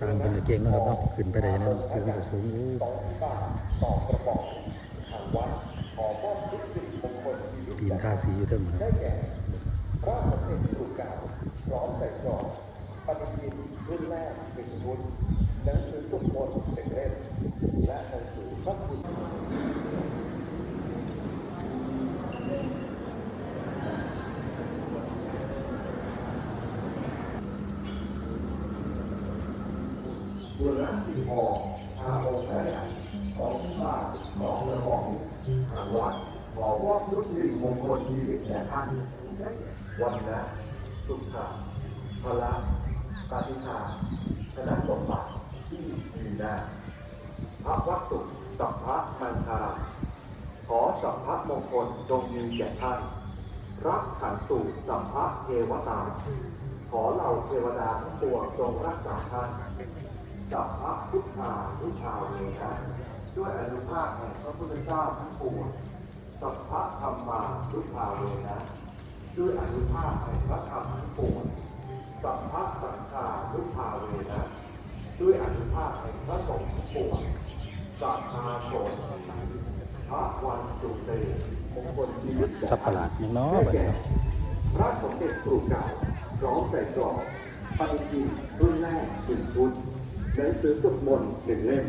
สร้างเป็นเก่งนะครับเนาะขึ้นไปได้นะสูงก็สูงโอ้ปีนท่าสีอยู่เทิงครับพระสมเด็จถูกกล่าวพร้อมใส่กรอบปฏิทินรุ่นแรกเป็นวุฒิหนังสือสุขมนต์เป็นเล่มและ บุรณะสีทองอาโมแสนของบาทของเรือของทางวัดขอว่าพุทธิมงคลชีวิตแก่ท่านวันนะสุขะพละปาฏิหาคณะสมบัติที่มีนาพระวัตถุสัพพะมังคาขอสัพพะมงคลจงมีแก่ท่านรักขันตุสัพพะเทวตา ขอเหล่าเทวดาทั้งปวงจงรักษาท่าน กับพระพุทธาพุทธาเวนะด้วยอนุภาพแห่งพระพุทธเจ้าทั้งปวงสัพพะธรรมาพุทธาเวนะด้วยอนุภาพแห่งพระธรรมทั้งปวงสัพพะสังฆาพุทธาเวนะด้วยอนุภาพแห่งพระสงฆ์ทั้งปวงสัพพาโสนพระวันจุเตมงคลชีวิตสับประหลาดยังเนาะบัดนี้เนาะพระสมเด็จครูเก่าพร้อมใส่กรอบปฏิทินรุ่นแรกหนึ่งชุด หนังสือสวดมนต์หนึ่งเล่ม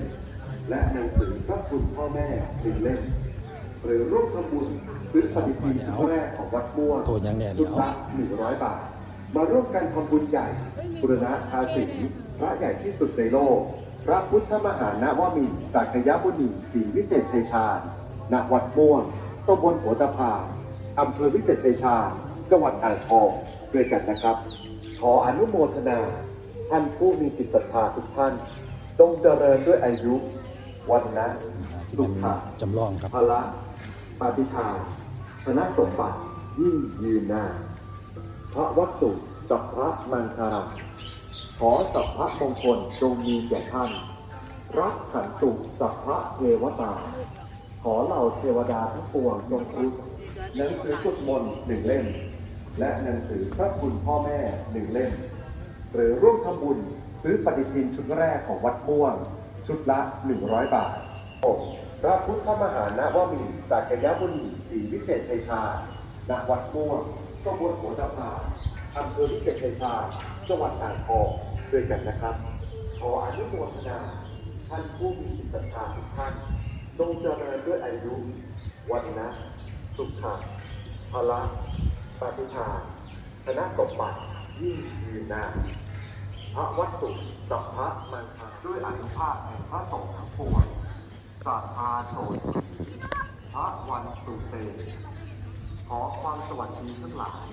และหนังสือพระคุณพ่อแม่หนึ่งเล่ม หรือร่วมทำบุญซื้อปฏิทินชุดแรกของวัดม่วงโทษยังเนี่ยชุเดี๋ดยวละหนึ่งร้อยบาท มาร่วมกันทำบุญใหญ่บุรณะทาสีพระใหญ่ที่สุดในโลก พระพุทธมหานวมินทร์สักยมุนีศรีวิเศษชัยชาญณวัดม่วงตำบลหัวตะพาอำเภอวิเศษชัยชาญจังหวัดอ่างทองด้วยกันนะครับ ขออนุโมทนา ท่านผู้มีจิตศรัทธาทุกท่านจงเจริญด้วยอายุ วันนะที่สุเป็นขะจำลองครับพละปาฏิทานธนสมบัติยิ่งยืนนานพระวัตถุสัพพะมังคารังขอสัพพะมงคลจงมีแก่ท่าน รักขันตุสัพพะเทวตา ขอเหล่าเทวดาทั้งปวงจงคุกหนังสือสวดมนต์หนึ่งเล่ม และหนังสือพระคุณพ่อแม่หนึ่งเล่ม หรือร่วมทำบุญซื้อปฏิทินชุดแรกของวัดม่วง ชุดละ 100 บาท พระพุทธมหานะวมินทร์สักยมุนีศรีวิเศษชัยชาณวัดม่วงตำบลหัวตะพาอำเภอวิเศษชัยชาจังหวัดอ่างทองด้วยกันนะครับ ขออนุโมทนาท่านผู้มีจิตศรัทธาทุกท่านจงเจริญด้วยอายุวันนะ สุขะพละปฏิหาริย์ธนสมบัติยิ่งยืนนาน พระวัตถุสัพพะมังคาด้วยอนุภาพแห่งพระสงฆ์ทั้งปวงสาธาโสนพระวันสุเต ขอความสวัสดีทั้งหลาย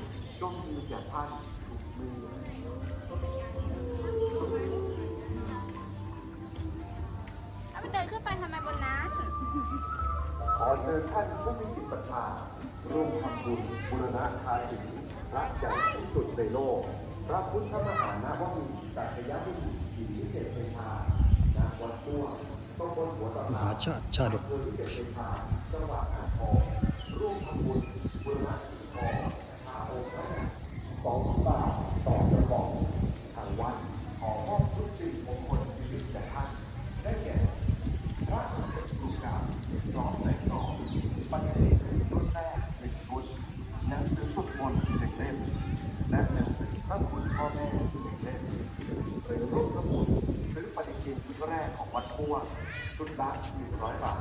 จงมีแก่ท่านทุกมือเอาไปเดินขึ้นไปทำไมบนนั้น ขอเชิญท่านผู้มีจิตศรัทธาร่วมทำบุญบุรณะทาสีพระใหญ่ที่สุดในโลก พระพุทธมหานะวมินทร์สักยมุนีศรีวิเศษชัยชาญณวัดม่วงตำบลหัวตะมาหาชาติชาดกอเภอวิเศษชัยชาจังหวัดอ่างทองร่วมทำบุญบุรณะสีทองอาโอแสนสองบาทต่อกระบอกทางวัดขอมอบทุกสิ่งมงคลชีวิตแก่ท่านได้แก่พระสมเด็จครูเก่าพร้อมในกรอบปฏิทินรุ่นแรกหนึ่งชุดหนังสือสวดมนต์หนึ่งเล่มและหนัง ร้อยบาท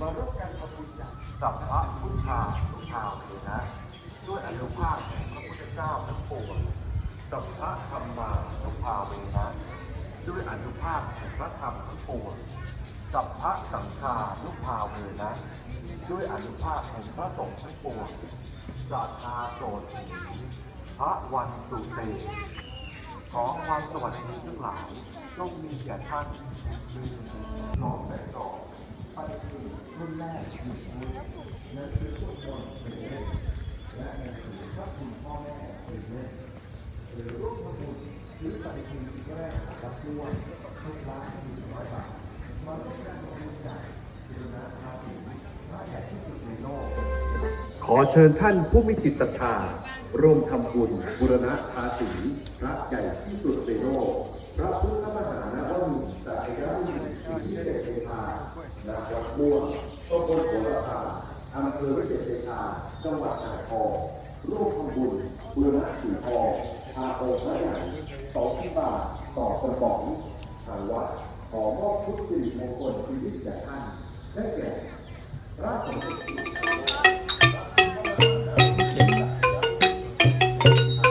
มาร่วมกันทำบุญอย่างสัพพะพุทธาทุกชาวเลยนะ ด้วยอนุภาพแห่งพระพุทธเจ้าทั้งปวงสัพพะธรรมาทุกชาวเลยนะ ด้วยอนุภาพแห่งพระธรรมทั้งปวงสัพพะสังฆานุภาวเลยนะ ด้วยอนุภาพแห่งพระสงฆ์ทั้งปวงสัทธาโสตีพระวันสุเตขอความสวัสดีทั้งหลายองมีแก่ท่านมีน้องแต่สอง ปฏิทินรุ่นแรกหนึ่งรุ่นหนังสือสวดมนต์หนึ่งเล่มและหนังสือพระคุณพ่อแม่หนึ่งเล่มหรือร่วมทำบุญซื้อปฏิทินชุดแรกของวัดด้วนชุดละหนึ่งร้อยบาทมาร่วมกันทำบุญใหญ่บุรณะทาสีพระใหญ่ที่สุดในโลก ขอเชิญท่านผู้มีจิตศรัทธาร่วมทำบุญบุรณะทาสี ภอวิเศษเดชาจังหวัดอ่างทองร่วมทำบุญบูรณะสีทองพาองค์พระใหญ่สองที่บาทต่อกระป๋องทางวัดขอมอบทุกสิ่งมงคลชีวิตแด่ท่านได้แก่พระสมเด็จ